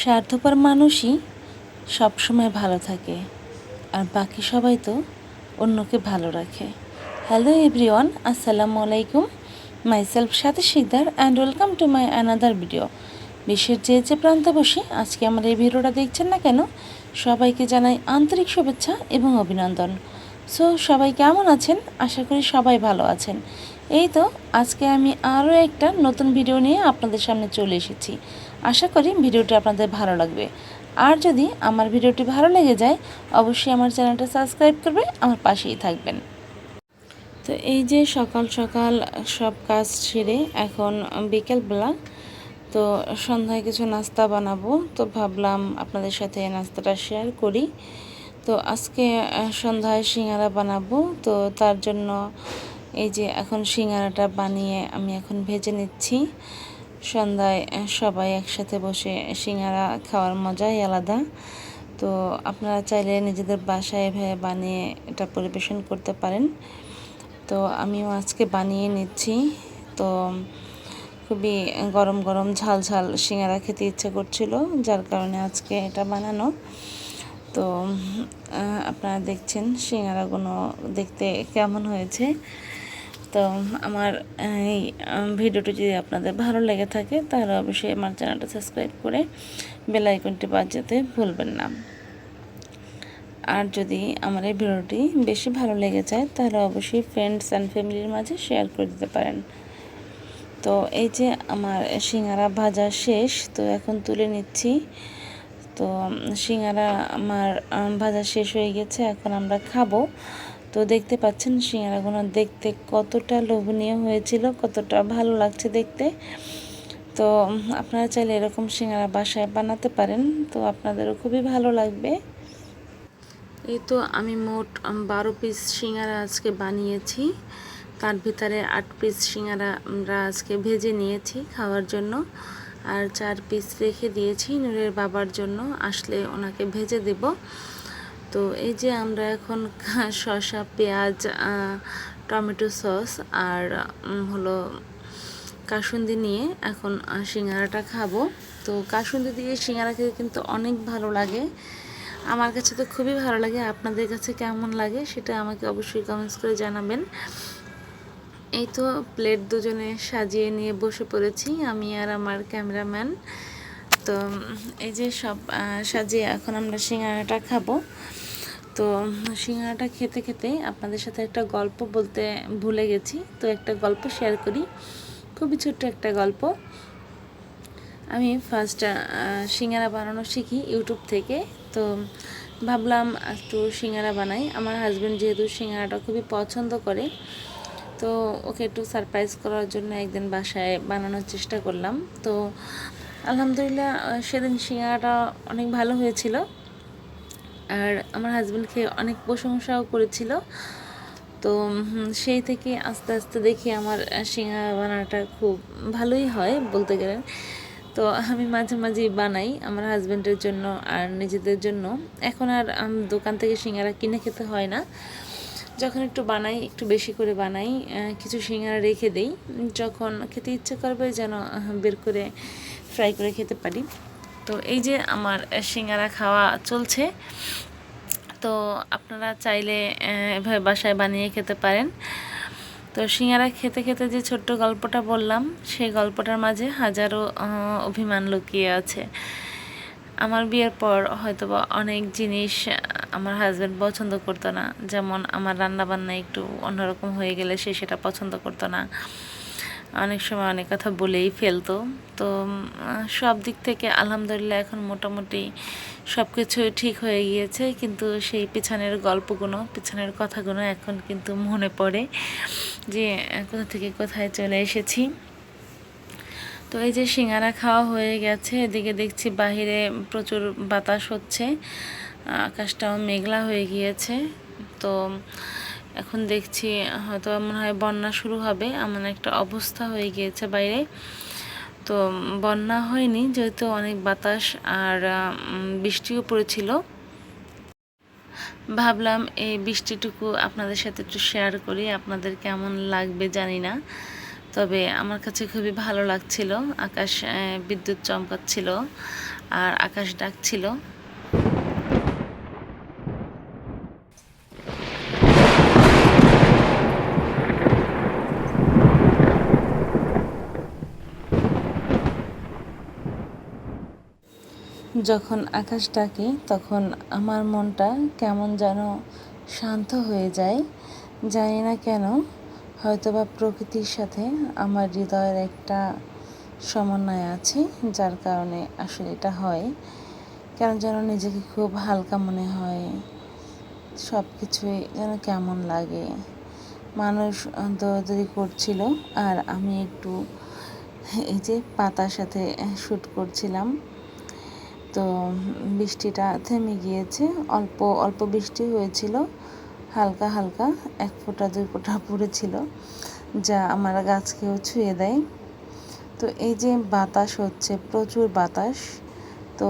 স্বার্থপর মানুষই সবসময় ভালো থাকে আর বাকি সবাই তো অন্যকে ভালো রাখে। হ্যালো এভরিওয়ান আসসালামু আলাইকুম। মাইসেলফ সাথে Sikder and welcome to my another video বিশ্বের যে যে প্রান্তে বসে আজকে আমার এই ভিডিওটা দেখছেন না কেন, সবাইকে জানাই আন্তরিক শুভেচ্ছা এবং অভিনন্দন। সো সবাই কেমন আছেন? আশা করি সবাই ভালো আছেন। এই তো, আজকে আমি আরও একটা নতুন ভিডিও নিয়ে আপনাদের সামনে চলে এসেছি। আশা করি ভিডিওটি আপনাদের ভালো লাগবে। আর যদি আমার ভিডিওটি ভালো লেগে যায়, অবশ্যই আমার চ্যানেলটা সাবস্ক্রাইব করবে আমার পাশেই থাকবেন। তো এই যে সকাল সকাল সব কাজ সেরে এখন বিকেলবেলা, তো সন্ধ্যায় কিছু নাস্তা বানাবো, তো ভাবলাম আপনাদের সাথে নাস্তাটা শেয়ার করি। তো আজকে সন্ধ্যায় সিঙ্গারা বানাবো, তো তার জন্য এই যে এখন সিঙ্গারাটা বানিয়ে আমি এখন ভেজে নিচ্ছি। সন্ধ্যায় সবাই একসাথে বসে সিঙ্গারা খাওয়ার মজাই আলাদা। তো আপনারা চাইলে নিজেদের বাসায় এভাবে বানিয়ে এটা পরিবেশন করতে পারেন। তো আমিও আজকে বানিয়ে নিচ্ছি। তো খুবই গরম গরম ঝাল ঝাল সিঙ্গারা খেতে ইচ্ছে করছিল, যার কারণে আজকে এটা বানানো। তো আপনারা দেখছেন সিঙ্গারাগুলো দেখতে কেমন হয়েছে। তো আমার, এই ভিডিওটি যদি আপনাদের ভালো লেগে থাকে, তাহলে অবশ্যই আমার চ্যানেলটা সাবস্ক্রাইব করে বেল আইকনটি বাজাতে ভুলবেন না। আর যদি আমার এই ভিডিওটি বেশি ভালো লেগে যায়, তাহলে অবশ্যই ফ্রেন্ডস অ্যান্ড ফ্যামিলির মাঝে শেয়ার করে দিতে পারেন। তো এই যে আমার সিঙ্গারা ভাজা শেষ, তো এখন তুলে নিচ্ছি। তো সিঙ্গারা আমার ভাজা শেষ হয়ে গেছে, এখন আমরা খাব। তো দেখতে পাচ্ছেন সিঙ্গারাগুলো দেখতে কতটা লোভনীয় হয়েছিল, কতটা ভালো লাগছে দেখতে। তো আপনারা চাইলে এরকম সিঙ্গারা বাসায় বানাতে পারেন, তো আপনাদেরও খুবই ভালো লাগবে। এই তো আমি মোট বারো পিস সিঙ্গারা আজকে বানিয়েছি। তার ভিতরে আট পিস সিঙ্গারা আমরা আজকে ভেজে নিয়েছি খাওয়ার জন্য। আর চার পিস রেখে দিয়েছি নূরের বাবার জন্য, আসলে ওনাকে ভেজে দেব। তো এই যে আমরা এখন শসা, পেঁয়াজ টমেটো সস আর হলো কাসুন্দি নিয়ে এখন সিঙ্গারাটা খাব। তো কাসুন্দি দিয়ে সিঙ্গারা খেতে কিন্তু অনেক ভালো লাগে। আমার কাছে তো খুবই ভালো লাগে। আপনাদের কাছে কেমন লাগে সেটা আমাকে অবশ্যই কমেন্টস করে জানাবেন। এই তো প্লেট দুজনে সাজিয়ে নিয়ে বসে পড়েছি, আমি আর আমার ক্যামেরাম্যান তো এই যে সব সাজিয়ে এখন আমরা সিঙ্গারাটা খাব। তো সিঙ্গারাটা খেতে খেতে আপনাদের সাথে একটা গল্প বলতে ভুলে গেছি। তো একটা গল্প শেয়ার করি। খুবই ছোট্ট একটা গল্প। আমি ফার্স্ট সিঙ্গারা বানানো শিখি ইউটিউব থেকে। তো ভাবলাম একটু সিঙ্গারা বানাই। আমার হাজব্যান্ড যেহেতু সিঙ্গারাটা খুবই পছন্দ করে, তো ওকে একটু সারপ্রাইজ করার জন্য একদিন বাসায় বানানোর চেষ্টা করলাম। তো আলহামদুলিল্লাহ সেদিন সিঙ্গারাটা অনেক ভালো হয়েছিল। আর আমার হাজব্যান্ড খেয়ে অনেক প্রশংসাও করেছিল। তো সেই থেকে আস্তে আস্তে দেখি আমার আহ, বানাটা খুব ভালোই হয় বলতে গেলে। তো আমি মাঝে মাঝেই বানাই আমার হাজব্যান্ডের জন্য আর নিজেদের জন্য। এখন আর দোকান থেকে সিঙ্গারা কিনে খেতে হয় না। যখন একটু বানাই একটু বেশি করে বানাই কিছু সিঙ্গারা রেখে দেই। যখন খেতে ইচ্ছে করবে যেন বের করে ফ্রাই করে খেতে পারি। তো এই যে আমার সিঙ্গারা খাওয়া চলছে। তো আপনারা চাইলে এভাবে বাসায় বানিয়ে খেতে পারেন। তো সিঙ্গারা খেতে খেতে যে ছোট্ট গল্পটা বললাম, সেই গল্পটার মাঝে হাজারো অভিমান লুকিয়ে আছে। আমার বিয়ের পর হয়তোবা অনেক জিনিস আমার হাজব্যান্ড পছন্দ করতো না। যেমন আমার রান্নাবান্না একটু অন্যরকম হয়ে গেলে সে সেটা পছন্দ করতো না। অনেক সময় অনেক কথা বলেই ফেলতো। তো সব দিক থেকে আলহামদুলিল্লাহ এখন মোটামুটি সব কিছুই ঠিক হয়ে গিয়েছে। কিন্তু সেই পিছনের গল্পগুলো পিছনের কথাগুলো এখন কিন্তু মনে পড়ে যে, কোথা থেকে কোথায় চলে এসেছি। তো এই যে সিঙ্গারা খাওয়া হয়ে গেছে, এদিকে দেখছি বাহিরে প্রচুর বাতাস হচ্ছে, আকাশটাও মেঘলা হয়ে গিয়েছে। তো এখন দেখছি, হয়তো মনে হয় বন্যা শুরু হবে, এমন একটা অবস্থা হয়ে গিয়েছে বাইরে। তো বন্যা হয়নি, যেহেতু অনেক বাতাস আর বৃষ্টিও পড়েছিল। ভাবলাম এই বৃষ্টিটুকু আপনাদের সাথে একটু শেয়ার করি, আপনাদের কেমন লাগবে জানি না। তবে আমার কাছে খুবই ভালো লাগছিল, আকাশ বিদ্যুৎ চমকাচ্ছিল আর আকাশ ডাকছিল। যখন আকাশ ডাকে, তখন আমার মনটা কেমন যেন শান্ত হয়ে যায়। জানি না কেন, হয়তোবা প্রকৃতির সাথে আমার হৃদয়ের একটা সমন্বয় আছে, যার কারণে আসলে এটা হয়। কেন যেন নিজেকে খুব হালকা মনে হয়। সব কিছুই যেন কেমন লাগে। মানুষ দৌড়াদৌড়ি করছিল, আর আমি একটু এই যে পাতার সাথে শ্যুট করছিলাম। তো বৃষ্টিটা থেমে গিয়েছে। অল্প অল্প বৃষ্টি হয়েছিল, হালকা হালকা, এক ফোঁটা, দুই ফোঁটা পড়েছিল, যা আমার গাছকেও ছুঁয়ে দেয়। তো এই যে বাতাস হচ্ছে, প্রচুর বাতাস, তো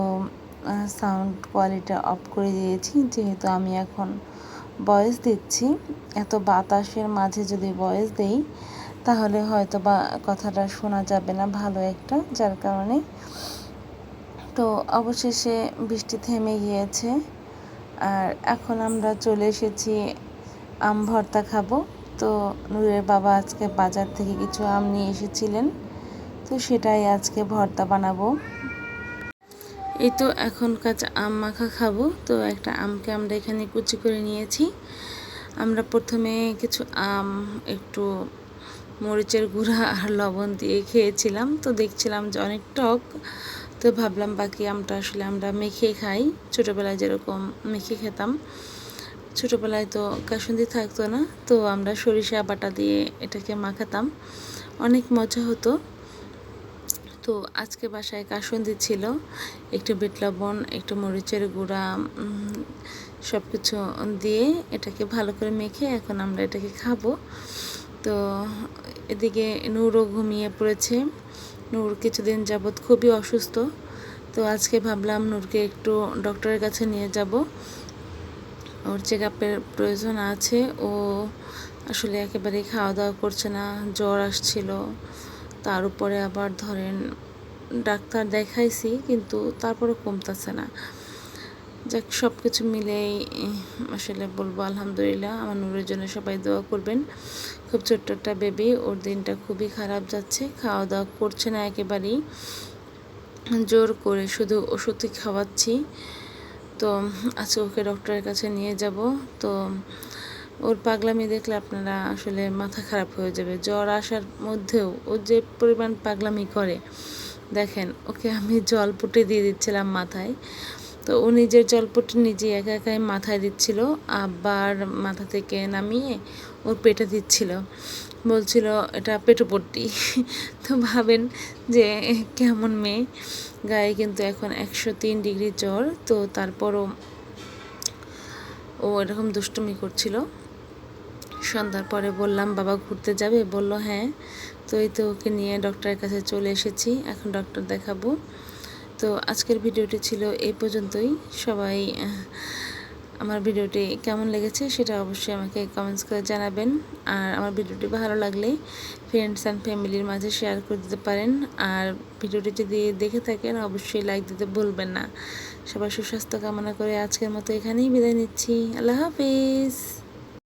সাউন্ড কোয়ালিটি অফ করে দিয়েছি, যেহেতু আমি এখন ভয়েস দিচ্ছি। এত বাতাসের মাঝে যদি ভয়েস দেই, তাহলে হয়তো বা কথাটা শোনা যাবে না ভালো একটা, যার কারণে তো অবশেষে বৃষ্টি থেমে গিয়েছে। আর এখন আমরা চলে এসেছি আম ভর্তা খাব। তো নূরের বাবা আজকে বাজার থেকে কিছু আম নিয়ে এসেছিলেন। তো সেটাই আজকে ভর্তা বানাবো। এই তো এখন কাঁচা আম মাখা খাব। তো একটা আমকে আমরা এখানে কুচি করে নিয়েছি। আমরা প্রথমে কিছু আম, একটু মরিচের গুঁড়া আর লবণ দিয়ে খেয়েছিলাম। তো দেখছিলাম যে অনেক টক। তো ভাবলাম বাকি আমটা আসলে আমরা মেখে খাই। ছোটোবেলায় যেরকম মেখে খেতাম। ছোটোবেলায় তো কাসুন্দি থাকতো না, তো আমরা সরিষা বাটা দিয়ে এটাকে মাখাতাম। অনেক মজা হতো। তো আজকে বাসায় কাসুন্দি ছিল, একটু বিট লবণ, একটু মরিচের গুঁড়া সব কিছু দিয়ে এটাকে ভালো করে মেখে এখন আমরা এটাকে খাব। তো এদিকে নূরও ঘুমিয়ে পড়েছে। নূর কিছুদিন যাবৎ খুবই অসুস্থ। তো আজকে ভাবলাম নূরকে একটু ডক্টরের কাছে নিয়ে যাব। ওর চেক আপের প্রয়োজন আছে। ও আসলে একেবারেই খাওয়া দাওয়া করছে না, জ্বর আসছিল। তার উপরে আবার ধরেন ডাক্তার দেখাইছি, কিন্তু তারপরে কমতেছে না। যাক সব কিছু মিলেই আসলে বলব আলহামদুলিল্লাহ। আমার নূরের জন্য সবাই দোয়া করবেন। খুব ছোট্ট একটা বেবি ওর দিনটা খুবই খারাপ যাচ্ছে। খাওয়া দাওয়া করছে না একেবারেই। জোর করে শুধু ওষুধই খাওয়াচ্ছি। তো, আজকে ওকে ডক্টরের কাছে নিয়ে যাব। তো, ওর পাগলামি দেখলে আপনারা আসলে মাথা খারাপ হয়ে যাবে। জ্বর আসার মধ্যেও ও যে পরিমাণ পাগলামি করে, দেখেন, ওকে আমি জল পুটে দিয়ে দিচ্ছিলাম মাথায়। তো ও নিজের জলপট্টি নিজে একা একাই মাথায় দিচ্ছিল আবার মাথা থেকে নামিয়ে ওর পেটে দিচ্ছিল। বলছিল, এটা পেটোপট্টি তো ভাবেন যে, কেমন মেয়ে। গায়ে কিন্তু এখন একশো তিন ডিগ্রি জ্বর, তো তারপরও ও এরকম দুষ্টুমি করছিল। সন্ধ্যার পরে বললাম, বাবা ঘুরতে যাবে? বলল হ্যাঁ। তো এই তো ওকে নিয়ে ডক্টরের কাছে চলে এসেছি। এখন ডক্টর দেখাবো। তো আজকের ভিডিওটি ছিল এই পর্যন্তই। সবাই আমার ভিডিওটি কেমন লেগেছে সেটা অবশ্যই আমাকে কমেন্টস করে জানাবেন। আর আমার ভিডিওটি ভালো লাগলে ফ্রেন্ডস অ্যান্ড ফ্যামিলির মাঝে শেয়ার করে দিতে পারেন। আর ভিডিওটি যদি দেখে থাকেন, অবশ্যই লাইক দিতে ভুলবেন না। সবার সুস্বাস্থ্য কামনা করে আজকের মতো এখানেই বিদায় নিচ্ছি। আল্লাহ হাফিজ।